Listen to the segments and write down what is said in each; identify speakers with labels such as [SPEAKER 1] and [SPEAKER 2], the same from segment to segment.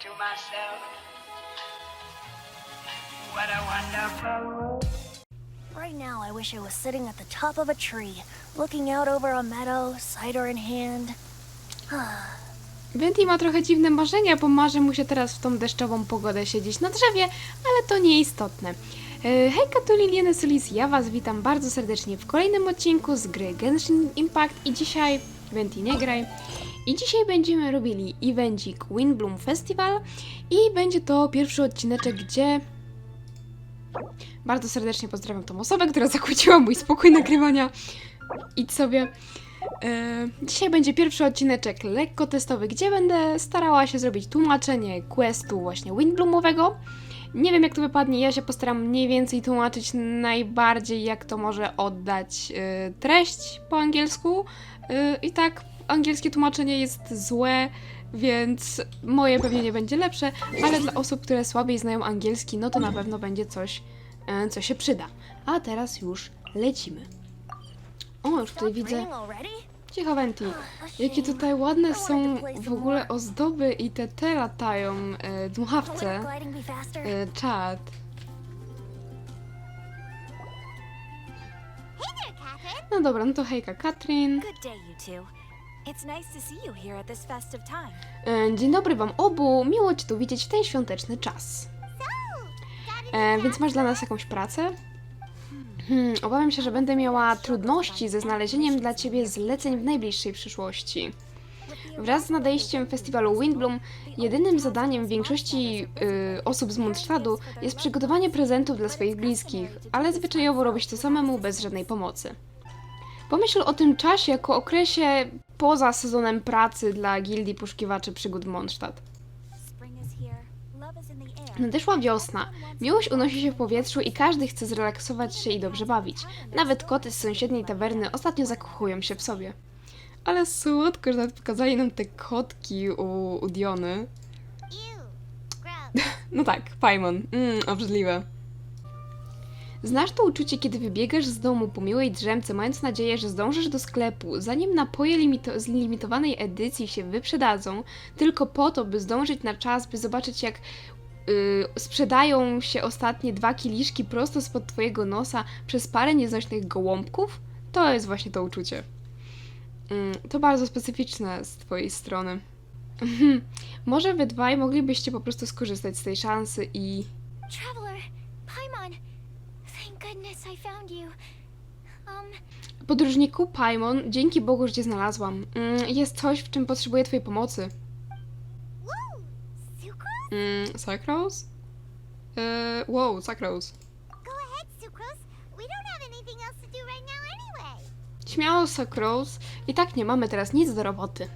[SPEAKER 1] to myself, what a wonderful world.
[SPEAKER 2] Right now, I wish I was sitting at the top of a tree, looking out over a meadow, cider in hand.
[SPEAKER 3] Venti ma trochę dziwne marzenia, bo marzy mu się teraz w tą deszczową pogodę siedzieć na drzewie, ale to nieistotne. E, Hejka, tu Liliana Solis, ja Was witam bardzo serdecznie w kolejnym odcinku z gry Genshin Impact i dzisiaj, Venti nie graj, i dzisiaj będziemy robili evencik Windbloom Festival i będzie to pierwszy odcineczek, gdzie bardzo serdecznie pozdrawiam tą osobę, która zakłóciła mój spokój nagrywania. Idź sobie. E, Dzisiaj będzie pierwszy odcineczek lekko testowy, gdzie będę starała się zrobić tłumaczenie questu właśnie Windbloomowego. Nie wiem jak to wypadnie, ja się postaram mniej więcej tłumaczyć najbardziej jak to może oddać e, treść po angielsku. E, I tak angielskie tłumaczenie jest złe, więc moje pewnie nie będzie lepsze, ale dla osób, które słabiej znają angielski, no to na pewno będzie coś, e, co się przyda. A teraz już lecimy. O, już tutaj widzę. Cicho, Venti. Jakie tutaj ładne są w ogóle ozdoby i te te latają e, dmuchawce. E. No dobra, no to hejka, Katrin. Dzień dobry wam obu. Miło cię tu widzieć w ten świąteczny czas. E, więc masz dla nas jakąś pracę? Hmm, obawiam się, że będę miała trudności ze znalezieniem dla ciebie zleceń w najbliższej przyszłości. Wraz z nadejściem festiwalu Windbloom, jedynym zadaniem większości y, osób z Mondstadtu jest przygotowanie prezentów dla swoich bliskich, ale zwyczajowo robić to samemu bez żadnej pomocy. Pomyśl o tym czasie jako okresie poza sezonem pracy dla Gildii Poszukiwaczy Przygód Mondstadt. Nadeszła wiosna. Miłość unosi się w powietrzu i każdy chce zrelaksować się i dobrze bawić. Nawet koty z sąsiedniej tawerny ostatnio zakochują się w sobie. Ale słodko, że nawet pokazali nam te kotki u, u Diony. No tak, Paimon. Mmm, obrzydliwe. Znasz to uczucie, kiedy wybiegasz z domu po miłej drzemce, mając nadzieję, że zdążysz do sklepu, zanim napoje limito- z limitowanej edycji się wyprzedadzą, tylko po to, by zdążyć na czas, by zobaczyć, jak yy, sprzedają się ostatnie dwa kieliszki prosto spod twojego nosa przez parę nieznośnych gołąbków? To jest właśnie to uczucie. Mm, to bardzo specyficzne z twojej strony. Może wy dwaj moglibyście po prostu skorzystać z tej szansy i
[SPEAKER 4] goodness I found you. Um,
[SPEAKER 3] Podróżniku Paimon, dzięki Bogu, że cię znalazłam. Mm, jest coś, w czym potrzebuję twojej pomocy.
[SPEAKER 4] woo! Sucrose?
[SPEAKER 3] Mm, Sucrose? Eee, wow, Sucrose.
[SPEAKER 4] Go ahead, Sucrose. We don't have anything else to do right now anyway.
[SPEAKER 3] Śmiało, Sucrose. I tak nie mamy teraz nic do roboty.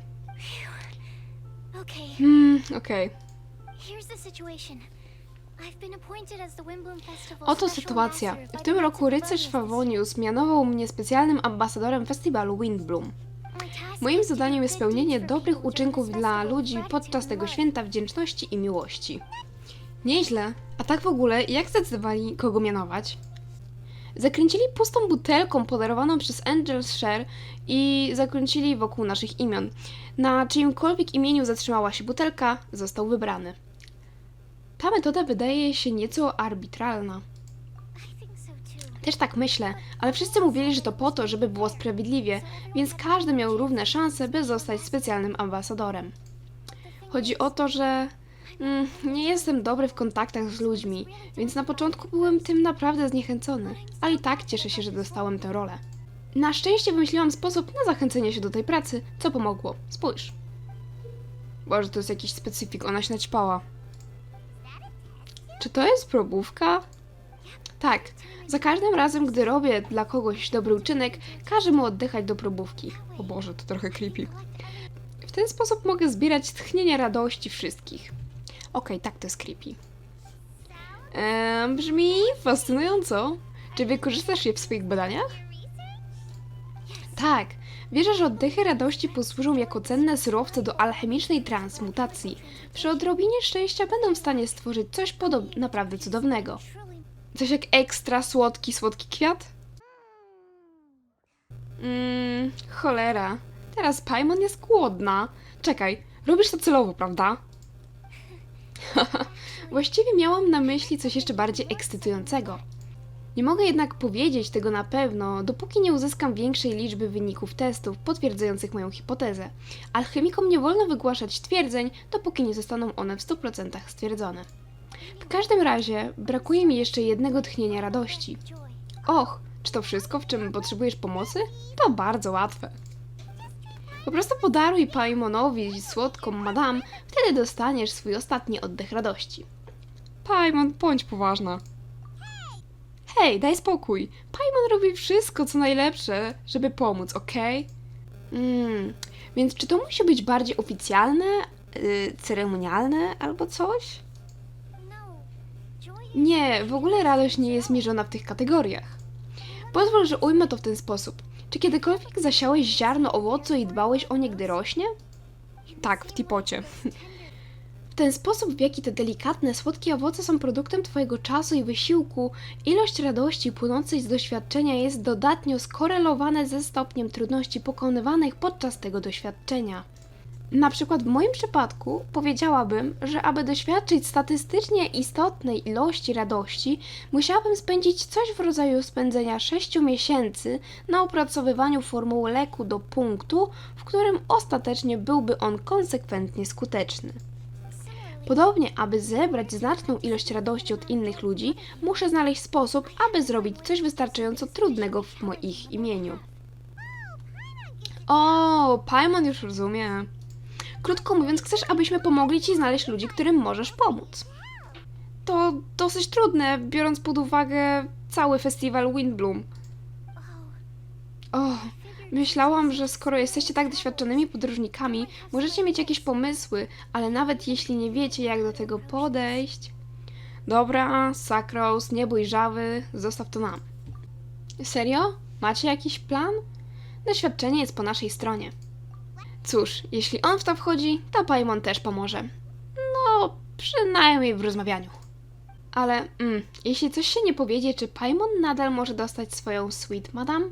[SPEAKER 4] Okay,
[SPEAKER 3] Hmm, okej.
[SPEAKER 4] here's the situation.
[SPEAKER 3] Oto sytuacja. W tym roku rycerz
[SPEAKER 4] Favonius.
[SPEAKER 3] Mianował mnie specjalnym ambasadorem festiwalu Windbloom. Moim zadaniem jest spełnienie dobrych uczynków dla ludzi podczas tego święta wdzięczności i miłości. Nieźle. A tak w ogóle, jak zdecydowali, kogo mianować? Zakręcili pustą butelką podarowaną przez Angel Share i zakręcili wokół naszych imion. Na czyimkolwiek imieniu zatrzymała się butelka, został wybrany. Ta metoda wydaje się nieco arbitralna. Też tak myślę, ale wszyscy mówili, że to po to, żeby było sprawiedliwie, więc każdy miał równe szanse, by zostać specjalnym ambasadorem. Chodzi o to, że mm, nie jestem dobry w kontaktach z ludźmi, więc na początku byłem tym naprawdę zniechęcony, ale i tak cieszę się, że dostałem tę rolę. Na szczęście wymyśliłam sposób na zachęcenie się do tej pracy, co pomogło. Spójrz. Boże, to jest jakiś specyfik, ona się naćpała. Czy to jest probówka? Tak. Za każdym razem, gdy robię dla kogoś dobry uczynek, każę mu oddychać do probówki. O Boże, to trochę creepy. W ten sposób mogę zbierać tchnienie radości wszystkich. Okej, tak to jest creepy. Eee, brzmi fascynująco. Czy wykorzystasz je w swoich badaniach? Tak. Wierzę, że oddechy radości posłużą jako cenne surowce do alchemicznej transmutacji. Przy odrobinie szczęścia będą w stanie stworzyć coś podob- naprawdę cudownego. Coś jak ekstra słodki, słodki kwiat? Mmm, cholera. Teraz Paimon jest głodna. Czekaj, robisz to celowo, prawda? Właściwie miałam na myśli coś jeszcze bardziej ekscytującego. Nie mogę jednak powiedzieć tego na pewno, dopóki nie uzyskam większej liczby wyników testów potwierdzających moją hipotezę. Alchemikom nie wolno wygłaszać twierdzeń, dopóki nie zostaną one w 100% stwierdzone. W każdym razie brakuje mi jeszcze jednego tchnienia radości. Och, czy to wszystko, w czym potrzebujesz pomocy? To bardzo łatwe. Po prostu podaruj Paimonowi słodką madam, wtedy dostaniesz swój ostatni oddech radości. Paimon, bądź poważna. Hej, daj spokój. Paimon robi wszystko, co najlepsze, żeby pomóc, okej? Mm, więc czy to musi być bardziej oficjalne, yy, ceremonialne albo coś? Nie, w ogóle radość nie jest mierzona w tych kategoriach. Pozwól, że ujmę to w ten sposób. Czy kiedykolwiek zasiałeś ziarno owocu i dbałeś o nie, gdy rośnie? Tak, w tipocie. Ten sposób, w jaki te delikatne, słodkie owoce są produktem Twojego czasu i wysiłku, ilość radości płynącej z doświadczenia jest dodatnio skorelowane ze stopniem trudności pokonywanych podczas tego doświadczenia. Na przykład w moim przypadku powiedziałabym, że aby doświadczyć statystycznie istotnej ilości radości, musiałabym spędzić coś w rodzaju spędzenia 6 miesięcy na opracowywaniu formuły leku do punktu, w którym ostatecznie byłby on konsekwentnie skuteczny. Podobnie, aby zebrać znaczną ilość radości od innych ludzi, muszę znaleźć sposób, aby zrobić coś wystarczająco trudnego w moich imieniu. O, Paimon już rozumie. Krótko mówiąc, chcesz, abyśmy pomogli ci znaleźć ludzi, którym możesz pomóc. To dosyć trudne, biorąc pod uwagę cały festiwal Windbloom. O, myślałam, że skoro jesteście tak doświadczonymi podróżnikami, możecie mieć jakieś pomysły, ale nawet jeśli nie wiecie, jak do tego podejść. Dobra, Sakros, nie bój żawy, zostaw to nam. Serio? Macie jakiś plan? Doświadczenie jest po naszej stronie. Cóż, jeśli on w to wchodzi, to Paimon też pomoże. No, przynajmniej w rozmawianiu. Ale, mm, jeśli coś się nie powiedzie, czy Paimon nadal może dostać swoją sweet madam?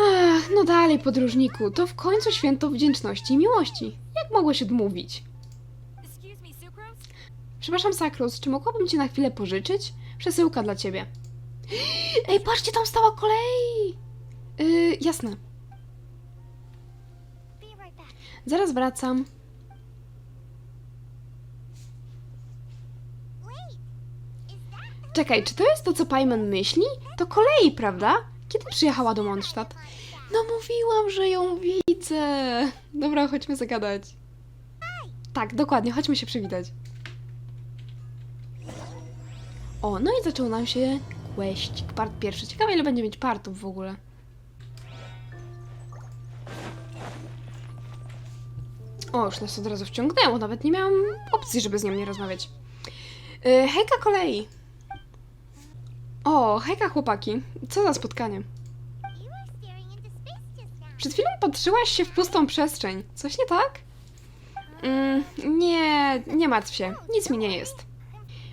[SPEAKER 3] Ach, no dalej, podróżniku, to w końcu święto wdzięczności i miłości. Jak mogłeś odmówić? Przepraszam, Sakrus, czy mogłabym cię na chwilę pożyczyć? Przesyłka dla ciebie. Ej, patrzcie, tam stała kolej! Yy, jasne. Zaraz wracam. Czekaj, czy to jest to, co Pajman myśli? To kolei, prawda? Kiedy przyjechała do Mondstadt? No mówiłam, że ją widzę. Dobra, chodźmy zagadać. Tak, dokładnie, chodźmy się przywitać. O, no i zaczął nam się questik, part pierwszy. Ciekawe, ile będzie mieć partów w ogóle. O, już nas od razu wciągnęło, nawet nie miałam opcji, żeby z nią nie rozmawiać. Yy, hejka kolei. O, hejka chłopaki. Co za spotkanie. Przed chwilą patrzyłaś się w pustą przestrzeń. Coś nie tak? Mm, nie, nie martw się. Nic mi nie jest.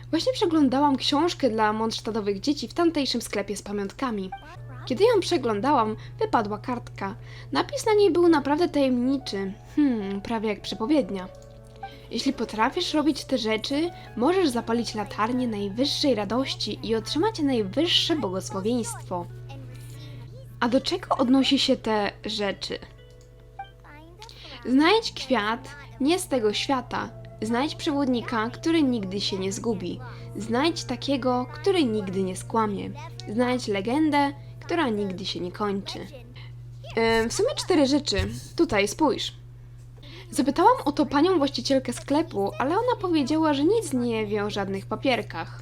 [SPEAKER 3] Właśnie przeglądałam książkę dla mondsztadowych dzieci w tamtejszym sklepie z pamiątkami. Kiedy ją przeglądałam, wypadła kartka. Napis na niej był naprawdę tajemniczy. Hmm, prawie jak przepowiednia. Jeśli potrafisz robić te rzeczy, możesz zapalić latarnię najwyższej radości i otrzymać najwyższe błogosławieństwo. A do czego odnosi się te rzeczy? Znajdź kwiat nie z tego świata. Znajdź przewodnika, który nigdy się nie zgubi. Znajdź takiego, który nigdy nie skłamie. Znajdź legendę, która nigdy się nie kończy. W sumie cztery rzeczy. Tutaj, spójrz. Zapytałam o to panią właścicielkę sklepu, ale ona powiedziała, że nic nie wie o żadnych papierkach.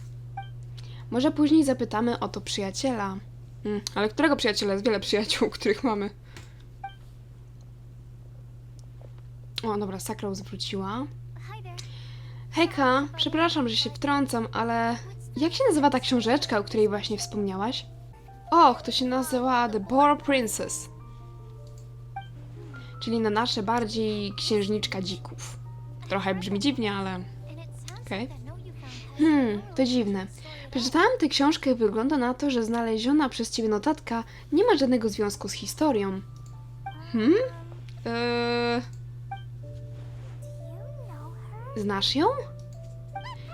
[SPEAKER 3] Może później zapytamy o to przyjaciela. Mm, ale którego przyjaciela? Jest wiele przyjaciół, których mamy. O, dobra, Sakra zwróciła. Hejka, przepraszam, że się wtrącam, ale jak się nazywa ta książeczka, o której właśnie wspomniałaś? Och, to się nazywa The Boar Princess. Czyli na nasze bardziej księżniczka dzików. Trochę brzmi dziwnie, ale Okej.
[SPEAKER 4] found.
[SPEAKER 3] Hmm, to dziwne. Przeczytałam tę książkę i wygląda na to, że znaleziona przez ciebie notatka nie ma żadnego związku z historią. Hmm? Eee, Znasz ją?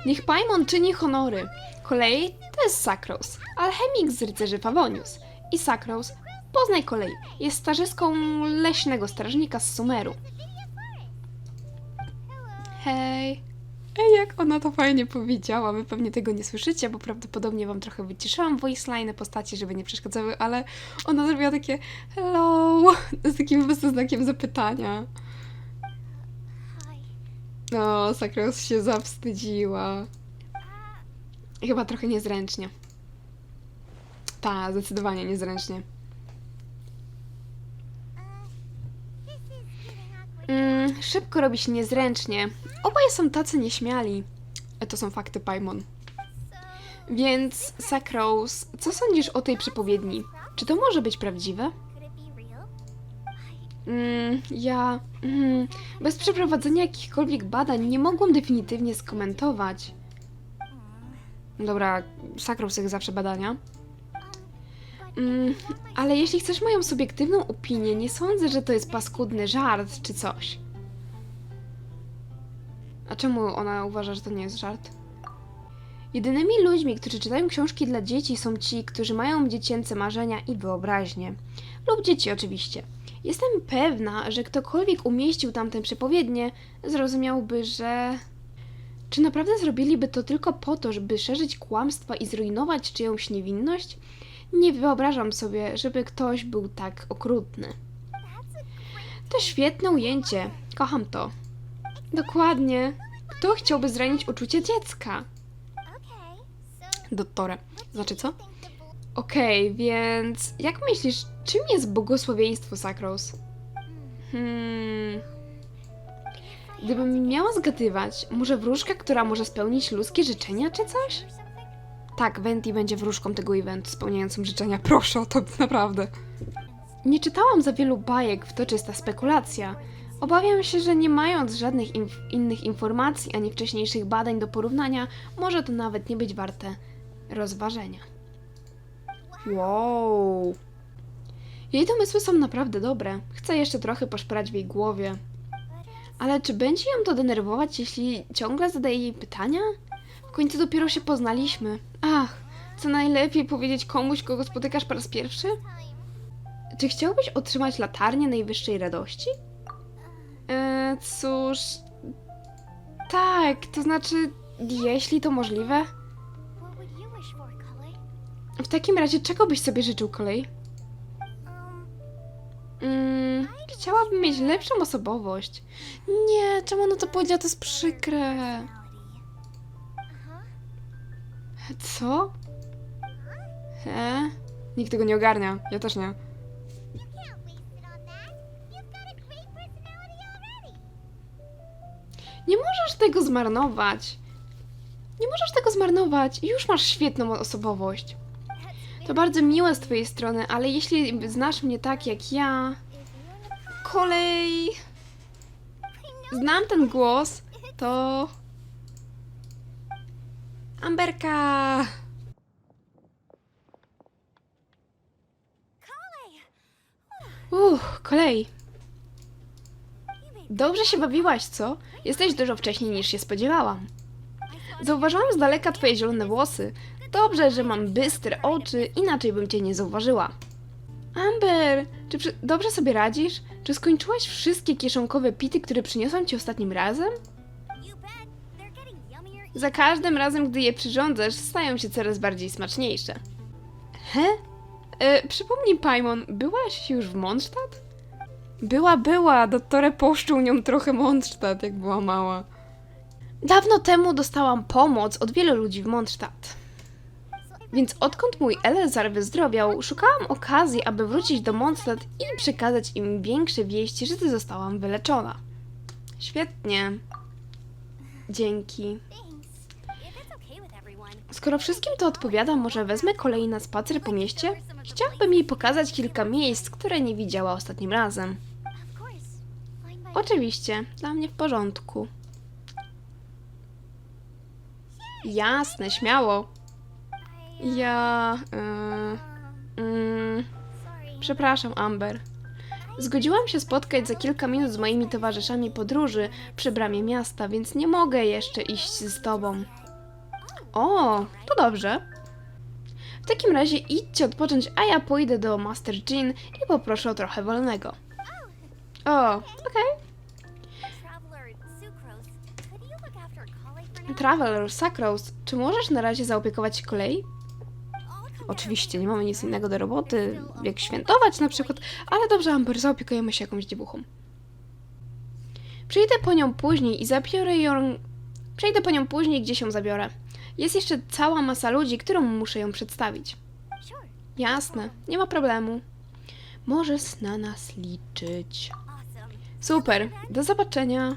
[SPEAKER 3] Niech Paimon czyni honory. Kolej to jest Sakros, alchemik z rycerzy Favonius. I Sakros, poznaj kolej, jest starzyską leśnego strażnika z Sumeru. Hej. Ej, jak ona to fajnie powiedziała. Wy pewnie tego nie słyszycie, bo prawdopodobnie wam trochę wyciszyłam voice line postaci, żeby nie przeszkadzały, ale ona zrobiła takie hello z takim prostu znakiem zapytania. No, Sakros się zawstydziła. Chyba trochę niezręcznie. Ta, zdecydowanie niezręcznie. Mm, szybko robi się niezręcznie. Oboje są tacy nieśmiali. E, To są fakty, Paimon. Więc, Sakros, co sądzisz o tej przepowiedni? Czy to może być prawdziwe? Mm, ja. Mm, bez przeprowadzenia jakichkolwiek badań nie mogłam definitywnie skomentować. Dobra, Sakros jak zawsze badania. Mm, ale jeśli chcesz moją subiektywną opinię, nie sądzę, że to jest paskudny żart czy coś. A czemu ona uważa, że to nie jest żart? Jedynymi ludźmi, którzy czytają książki dla dzieci, są ci, którzy mają dziecięce marzenia i wyobraźnię. Lub dzieci, oczywiście. Jestem pewna, że ktokolwiek umieścił tamtę przepowiednię, zrozumiałby, że. Czy naprawdę zrobiliby to tylko po to, żeby szerzyć kłamstwa i zrujnować czyjąś niewinność? Nie wyobrażam sobie, żeby ktoś był tak okrutny. To świetne ujęcie. Kocham to. Dokładnie. Kto chciałby zranić uczucie dziecka?
[SPEAKER 4] Okay.
[SPEAKER 3] Dottore. Znaczy co? Okej, więc jak myślisz, czym jest błogosławieństwo Sakros? Hmm. Gdybym miała zgadywać, może wróżka, która może spełnić ludzkie życzenia czy coś? Tak, Venti będzie wróżką tego eventu spełniającym życzenia. Proszę o to, naprawdę. Nie czytałam za wielu bajek, w to czysta spekulacja. Obawiam się, że nie mając żadnych inf- innych informacji ani wcześniejszych badań do porównania, może to nawet nie być warte rozważenia. Wow. Jej domysły są naprawdę dobre. Chcę jeszcze trochę poszperać w jej głowie. Ale czy będzie ją to denerwować, jeśli ciągle zadaję jej pytania? Końcu dopiero się poznaliśmy. Ach, co najlepiej powiedzieć komuś, kogo spotykasz po raz pierwszy? Czy chciałbyś otrzymać latarnię najwyższej radości? E, cóż. Tak, to znaczy, jeśli to możliwe. W takim razie, czego byś sobie życzył kolej? Mm, chciałabym mieć lepszą osobowość. Nie, czemu ona to powiedziała? To jest przykre. Co? He? Nikt tego nie ogarnia. Ja też nie. Nie możesz tego zmarnować. Nie możesz tego zmarnować. Już masz świetną osobowość. To bardzo miłe z twojej strony, ale jeśli znasz mnie tak jak ja... Kolej... Znam ten głos, to... Amberka! Uff, kolej. Dobrze się bawiłaś, co? Jesteś dużo wcześniej niż się spodziewałam. Zauważyłam z daleka twoje zielone włosy. Dobrze, że mam bystre oczy, inaczej bym cię nie zauważyła. Amber, czy dobrze sobie radzisz? Czy skończyłaś wszystkie kieszonkowe pity, które przyniosłam ci ostatnim razem? Za każdym razem, gdy je przyrządzasz, stają się coraz bardziej smaczniejsze. He? E, przypomnij, Paimon, byłaś już w Mondstadt? Była, była. Dottore poszczuł nią trochę Mondstadt, jak była mała. Dawno temu dostałam pomoc od wielu ludzi w Mondstadt. Więc odkąd mój Elezar wyzdrowiał, szukałam okazji, aby wrócić do Mondstadt i przekazać im większe wieści, że zostałam wyleczona. Świetnie. Dzięki. Skoro wszystkim to odpowiada, może wezmę kolei na spacer po mieście? Chciałabym jej pokazać kilka miejsc, które nie widziała ostatnim razem. Oczywiście, dla mnie w porządku. Jasne, śmiało. Ja. Yy,
[SPEAKER 4] sorry.
[SPEAKER 3] przepraszam, Amber. Zgodziłam się spotkać za kilka minut z moimi towarzyszami podróży przy bramie miasta, więc nie mogę jeszcze iść z tobą. O, to dobrze. W takim razie idźcie odpocząć, a ja pójdę do Master Jean i poproszę o trochę wolnego. O, okej.
[SPEAKER 4] Sucrose, now?
[SPEAKER 3] Traveler Sacros, czy możesz na razie zaopiekować się kolei? Oczywiście, nie mamy nic innego do roboty, jak świętować na przykład, ale dobrze, Amber, zaopiekujemy się jakąś dziewuchą. Przyjdę po nią później i zabiorę ją... Przejdę po nią później, gdzie się zabiorę. Jest jeszcze cała masa ludzi, którą muszę ją przedstawić. Jasne, nie ma problemu. Możesz na nas liczyć. Super, do zobaczenia.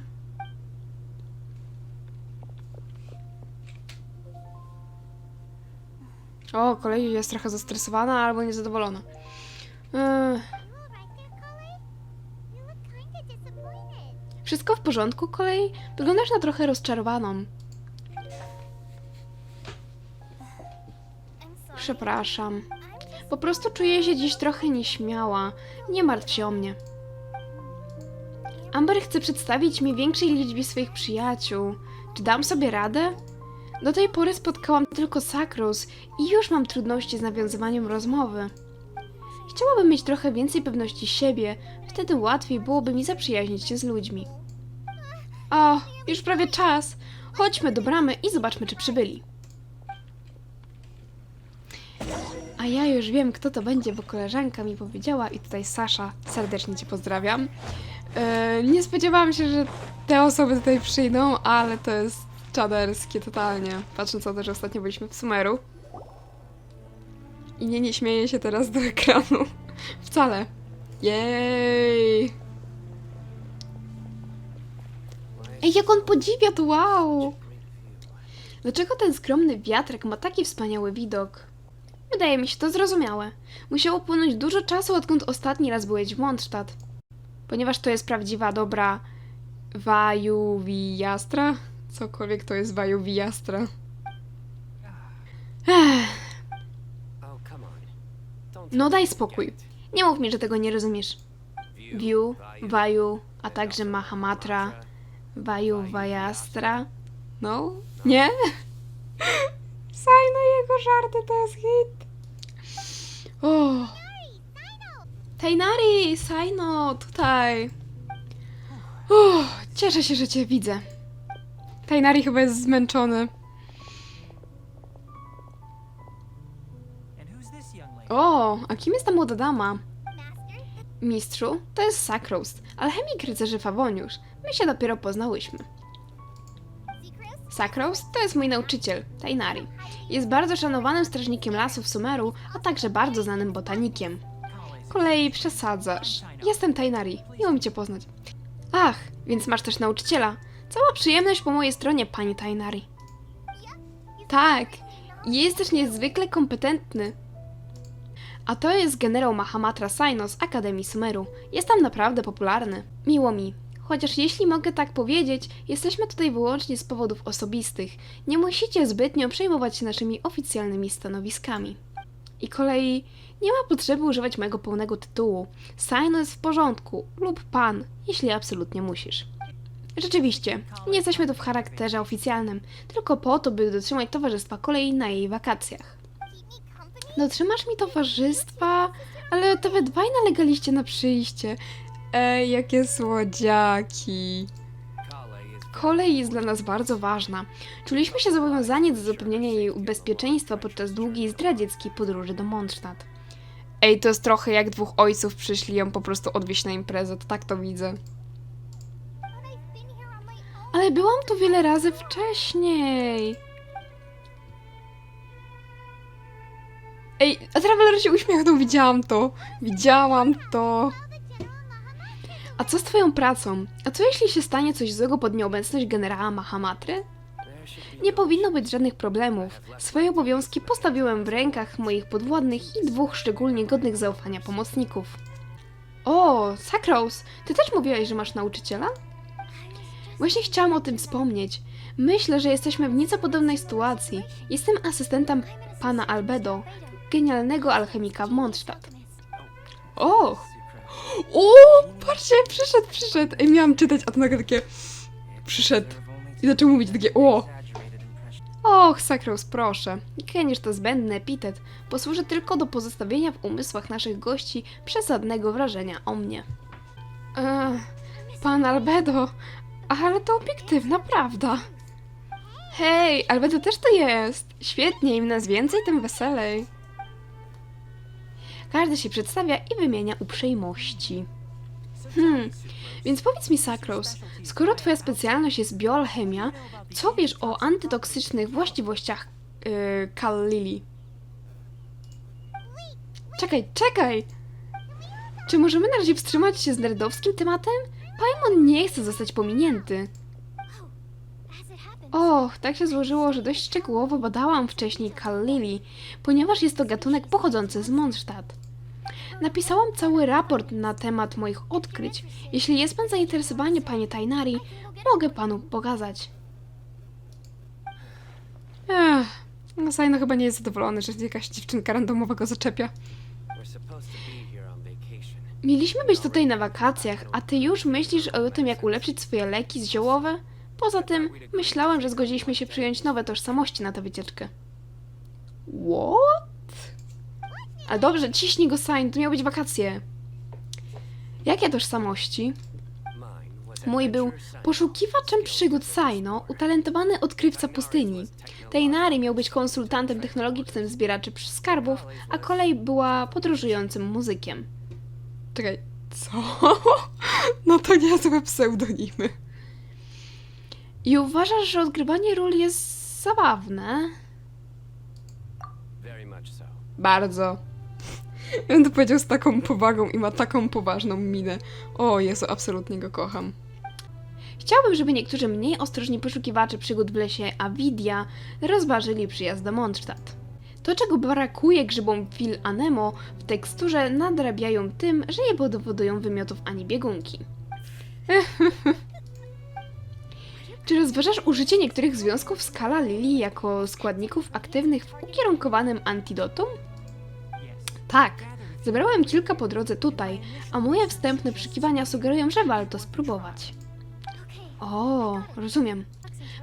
[SPEAKER 3] O, kolej jest trochę zestresowana albo niezadowolona.
[SPEAKER 4] Disappointed.
[SPEAKER 3] wszystko w porządku, kolej? Wyglądasz na trochę rozczarowaną. Przepraszam. Po prostu czuję się dziś trochę nieśmiała. Nie martw się o mnie. Amber chce przedstawić mi większej liczbie swoich przyjaciół. Czy dam sobie radę? Do tej pory spotkałam tylko Sakrus i już mam trudności z nawiązywaniem rozmowy. Chciałabym mieć trochę więcej pewności siebie, wtedy łatwiej byłoby mi zaprzyjaźnić się z ludźmi. O, już prawie czas. Chodźmy do bramy i zobaczmy, czy przybyli. A ja już wiem, kto to będzie, bo koleżanka mi powiedziała i tutaj Sasza, serdecznie Cię pozdrawiam. E, nie spodziewałam się, że te osoby tutaj przyjdą, ale to jest czaderskie totalnie. Patrząc na to, że ostatnio byliśmy w Sumeru. I nie, nie śmieję się teraz do ekranu. Wcale. Jej! Ej, jak on podziwia to, wow! Dlaczego ten skromny wiatrak ma taki wspaniały widok? Wydaje mi się to zrozumiałe. Musiało płynąć dużo czasu, odkąd ostatni raz byłeś w Mondstadt. Ponieważ to jest prawdziwa dobra Wajuwiastra? Cokolwiek to jest Wajuwiastra. Ech,
[SPEAKER 5] Oh,
[SPEAKER 3] no daj spokój. Nie mów mi, że tego nie rozumiesz. View, Vaju, a także Mahamatra, Vaju Vajastra. No? Nie? Sajno jego żarty to jest hit. O. Tainari, Sajno, tutaj. O, cieszę się, że cię widzę. Tainari chyba jest zmęczony. O, a kim jest ta młoda dama? Mistrzu, to jest Sakrost, alchemik rycerzy Fawoniusz. My się dopiero poznałyśmy. Sakrost to jest mój nauczyciel, Tainari. Jest bardzo szanowanym strażnikiem lasów Sumeru, a także bardzo znanym botanikiem. Kolei przesadzasz. Jestem Tainari, miło mi cię poznać. Ach, więc masz też nauczyciela. Cała przyjemność po mojej stronie, pani Tainari. Tak, i jest też niezwykle kompetentny. A to jest generał Mahamatra Saino z Akademii Sumeru. Jest tam naprawdę popularny. Miło mi. Chociaż jeśli mogę tak powiedzieć, jesteśmy tutaj wyłącznie z powodów osobistych. Nie musicie zbytnio przejmować się naszymi oficjalnymi stanowiskami. I kolei nie ma potrzeby używać mojego pełnego tytułu. Saino jest w porządku, lub pan, jeśli absolutnie musisz. Rzeczywiście, nie jesteśmy tu w charakterze oficjalnym, tylko po to, by dotrzymać towarzystwa kolei na jej wakacjach. Dotrzymasz mi towarzystwa, ale to we dwaj nalegaliście na przyjście. Ej, jakie słodziaki. Kolej jest dla nas bardzo ważna. Czuliśmy się zobowiązani do zapewnienia jej bezpieczeństwa podczas długiej zdradzieckiej podróży do Mondstadt. Ej, to jest trochę jak dwóch ojców przyszli ją po prostu odwieźć na imprezę, to tak to widzę. Ale byłam tu wiele razy wcześniej. Ej, a Traveler się uśmiechnął, widziałam to. Widziałam to. A co z twoją pracą? A co jeśli się stanie coś złego pod nieobecność generała Mahamatry? Nie powinno być żadnych problemów. Swoje obowiązki postawiłem w rękach moich podwładnych i dwóch szczególnie godnych zaufania pomocników. O, Sakros, ty też mówiłaś, że masz nauczyciela? Właśnie chciałam o tym wspomnieć. Myślę, że jesteśmy w nieco podobnej sytuacji. Jestem asystentem pana Albedo, genialnego alchemika w Mondstadt. O! O, patrzcie, przyszedł, przyszedł. Ej, miałam czytać, a to nagle takie... Przyszedł. I zaczął mówić takie, o! Och, Sakros, proszę. Kenisz to zbędny epitet. Posłuży tylko do pozostawienia w umysłach naszych gości przesadnego wrażenia o mnie. Ech, pan Albedo, ale to obiektywna prawda. Hej, Albedo też to jest. Świetnie, im nas więcej, tym weselej. Każdy się przedstawia i wymienia uprzejmości. Hmm, więc powiedz mi, Sakros, skoro twoja specjalność jest bioalchemia, co wiesz o antytoksycznych właściwościach yy, Kal Lily? Czekaj, czekaj! Czy możemy na razie wstrzymać się z nerdowskim tematem? Paimon nie chce zostać pominięty. Och, tak się złożyło, że dość szczegółowo badałam wcześniej Kal Lily, ponieważ jest to gatunek pochodzący z Mondstadt. Napisałam cały raport na temat moich odkryć. Jeśli jest pan zainteresowany, panie Tainari, mogę panu pokazać. Ech, no Saino chyba nie jest zadowolony, że jakaś dziewczynka randomowa go zaczepia. Mieliśmy być tutaj na wakacjach, a ty już myślisz o tym, jak ulepszyć swoje leki ziołowe? Poza tym, myślałem, że zgodziliśmy się przyjąć nowe tożsamości na tę wycieczkę. What? A dobrze, ciśnij go, Sain, to miały być wakacje. Jakie tożsamości? Mój był poszukiwaczem przygód Saino, utalentowany odkrywca pustyni. Tainari miał być konsultantem technologicznym zbieraczy skarbów, a kolej była podróżującym muzykiem. Czekaj, co? No to niezłe pseudonimy. I uważasz, że odgrywanie ról jest zabawne? Bardzo. Ja bym to powiedział z taką powagą i ma taką poważną minę. O Jezu, absolutnie go kocham. Chciałbym, żeby niektórzy mniej ostrożni poszukiwacze przygód w lesie Avidia rozważyli przyjazd do Mondstadt. To, czego brakuje grzybom Phil Anemo w teksturze, nadrabiają tym, że nie powodują wymiotów ani biegunki. Czy rozważasz użycie niektórych związków skala Lili jako składników aktywnych w ukierunkowanym antidotum? Tak, zebrałem kilka po drodze tutaj, a moje wstępne przyszukiwania sugerują, że warto spróbować. O, rozumiem.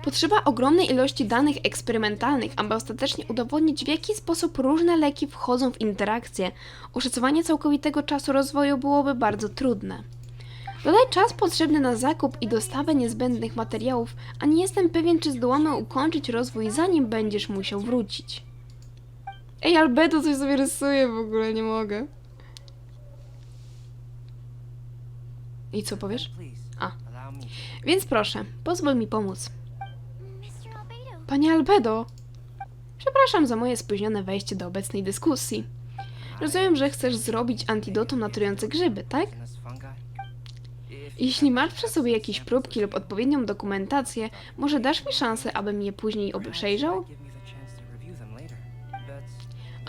[SPEAKER 3] Potrzeba ogromnej ilości danych eksperymentalnych, aby ostatecznie udowodnić, w jaki sposób różne leki wchodzą w interakcję. Oszacowanie całkowitego czasu rozwoju byłoby bardzo trudne. Dodaj czas potrzebny na zakup i dostawę niezbędnych materiałów, a nie jestem pewien, czy zdołamy ukończyć rozwój, zanim będziesz musiał wrócić. Ej, Albedo coś sobie rysuje w ogóle, nie mogę. I co powiesz? A. Więc proszę, pozwól mi pomóc. Panie Albedo! Przepraszam za moje spóźnione wejście do obecnej dyskusji. Rozumiem, że chcesz zrobić antidotum na trujące grzyby, tak? Jeśli masz przy sobie jakieś próbki lub odpowiednią dokumentację, może dasz mi szansę, abym je później obejrzał?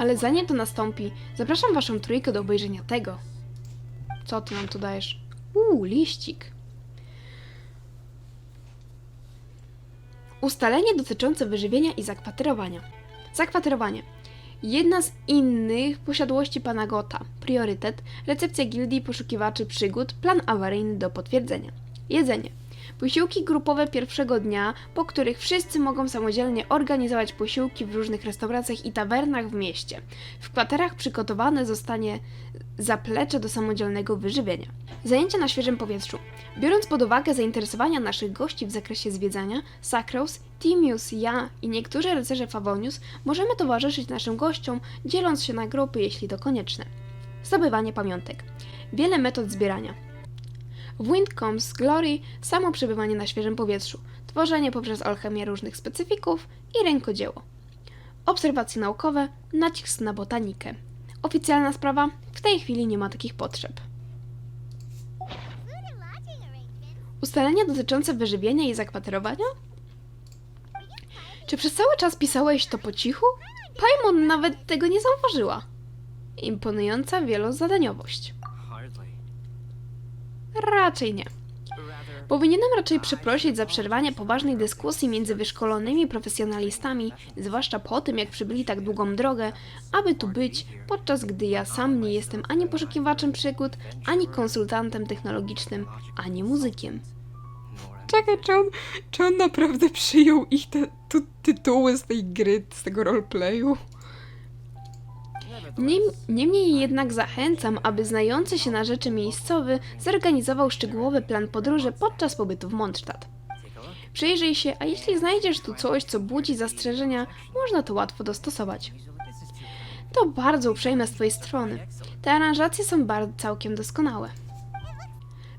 [SPEAKER 3] Ale zanim to nastąpi, zapraszam waszą trójkę do obejrzenia tego. Co ty nam tu dajesz? Uuu, liścik. Ustalenie dotyczące wyżywienia i zakwaterowania. Zakwaterowanie. Jedna z innych posiadłości pana Gota. Priorytet. Recepcja gildii poszukiwaczy przygód. Plan awaryjny do potwierdzenia. Jedzenie. Posiłki grupowe pierwszego dnia, po których wszyscy mogą samodzielnie organizować posiłki w różnych restauracjach i tawernach w mieście. W kwaterach przygotowane zostanie zaplecze do samodzielnego wyżywienia. Zajęcia na świeżym powietrzu. Biorąc pod uwagę zainteresowania naszych gości w zakresie zwiedzania, Sakros, Timius, ja i niektórzy rycerze Favonius możemy towarzyszyć naszym gościom, dzieląc się na grupy, jeśli to konieczne. Zdobywanie pamiątek. Wiele metod zbierania. W Windcomb's Glory samo przebywanie na świeżym powietrzu, tworzenie poprzez alchemię różnych specyfików i rękodzieło. Obserwacje naukowe, nacisk na botanikę. Oficjalna sprawa, w tej chwili nie ma takich potrzeb. Ustalenia dotyczące wyżywienia i zakwaterowania? Czy przez cały czas pisałeś to po cichu? Paimon nawet tego nie zauważyła. Imponująca wielozadaniowość. Raczej nie. Powinienem raczej przeprosić za przerwanie poważnej dyskusji między wyszkolonymi profesjonalistami, zwłaszcza po tym, jak przybyli tak długą drogę, aby tu być, podczas gdy ja sam nie jestem ani poszukiwaczem przygód, ani konsultantem technologicznym, ani muzykiem. Czekaj, czy on, czy on naprawdę przyjął ich te tu, tytuły z tej gry, z tego roleplayu? Niem, niemniej jednak zachęcam, aby znający się na rzeczy miejscowy zorganizował szczegółowy plan podróży podczas pobytu w Mondstadt. Przyjrzyj się, a jeśli znajdziesz tu coś, co budzi zastrzeżenia, można to łatwo dostosować. To bardzo uprzejme z Twojej strony. Te aranżacje są bardzo całkiem doskonałe.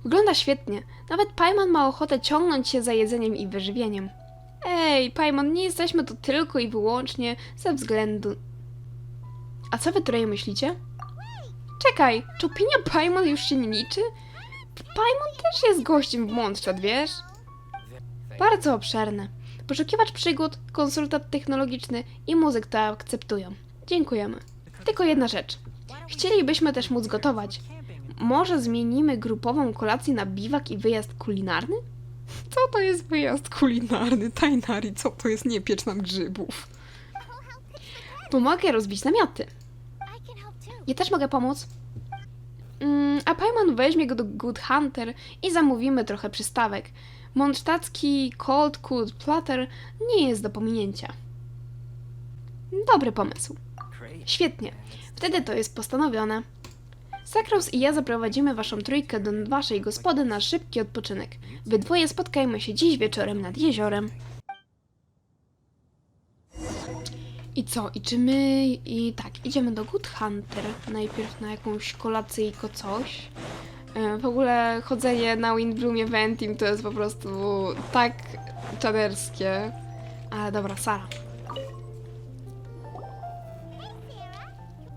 [SPEAKER 3] Wygląda świetnie. Nawet Pajman ma ochotę ciągnąć się za jedzeniem i wyżywieniem. Ej, Pajman, nie jesteśmy tu tylko i wyłącznie ze względu a co wy tutaj myślicie? Czekaj, czy opinia Paimon już się nie liczy? Paimon też jest gościem w Mondstadt, wiesz? Bardzo obszerne. Poszukiwacz przygód, konsultant technologiczny i muzyk to akceptują. Dziękujemy. Tylko jedna rzecz. Chcielibyśmy też móc gotować. Może zmienimy grupową kolację na biwak i wyjazd kulinarny? Co to jest wyjazd kulinarny? Tajnari, co to jest? Nie piecz nam grzybów. Pomogę rozbić namioty. Ja też mogę pomóc. Mm, a Pajman weźmie go do Good Hunter i zamówimy trochę przystawek. Mondstadzki Cold Cold Platter nie jest do pominięcia. Dobry pomysł. Świetnie. Wtedy to jest postanowione. Sakraus i ja zaprowadzimy waszą trójkę do waszej gospody na szybki odpoczynek. Wy dwoje spotkajmy się dziś wieczorem nad jeziorem. I co? I czy my... I tak, idziemy do Good Hunter. Najpierw na jakąś kolacyjko coś. E, W ogóle chodzenie na Windbloomie Ventim to jest po prostu tak czaderskie. Ale dobra, Sara.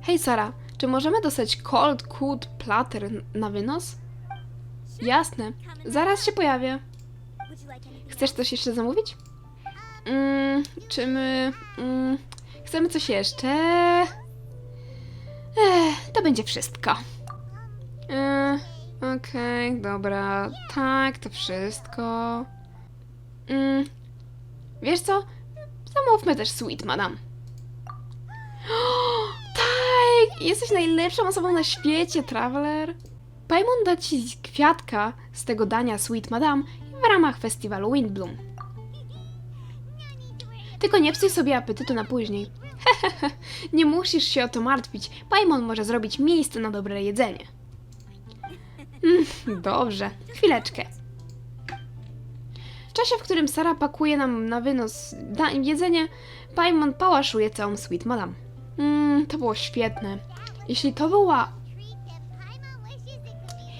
[SPEAKER 3] Hej Sara, czy możemy dostać cold cold platter na wynos? Jasne, zaraz się pojawię. Chcesz coś jeszcze zamówić? Mm, czy my... Mm, chcemy coś jeszcze? Ech, to będzie wszystko. Ech, Okej, dobra. Tak, to wszystko. Mm, wiesz co? Zamówmy też sweet, madam. Tak! Jesteś najlepszą osobą na świecie, Traveler. Paimon da ci kwiatka z tego dania Sweet Madame w ramach festiwalu Windbloom. Tylko nie psuj sobie apetytu na później. nie musisz się o to martwić. Paimon może zrobić miejsce na dobre jedzenie. Mm, dobrze, chwileczkę. W czasie, w którym Sara pakuje nam na wynos jedzenie, Paimon pałaszuje całą Sweet Madame. Mm, to było świetne. Jeśli to była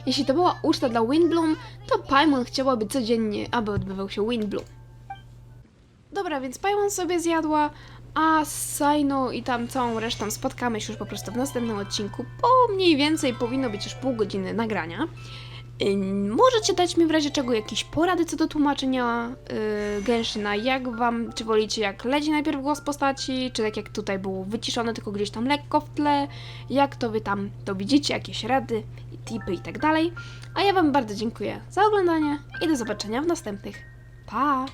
[SPEAKER 3] jeśli to była uczta dla Windbloom, to Paimon chciałaby codziennie, aby odbywał się Windbloom. Dobra, więc Paimon sobie zjadła, a z Saino i tam całą resztą spotkamy się już po prostu w następnym odcinku, bo mniej więcej powinno być już pół godziny nagrania. Możecie dać mi w razie czego jakieś porady co do tłumaczenia yy, Genshina, jak wam, czy wolicie jak leci najpierw głos postaci, czy tak jak tutaj było wyciszone, tylko gdzieś tam lekko w tle, jak to wy tam to widzicie, jakieś rady, tipy i tak dalej. A ja wam bardzo dziękuję za oglądanie i do zobaczenia w następnych. Pa!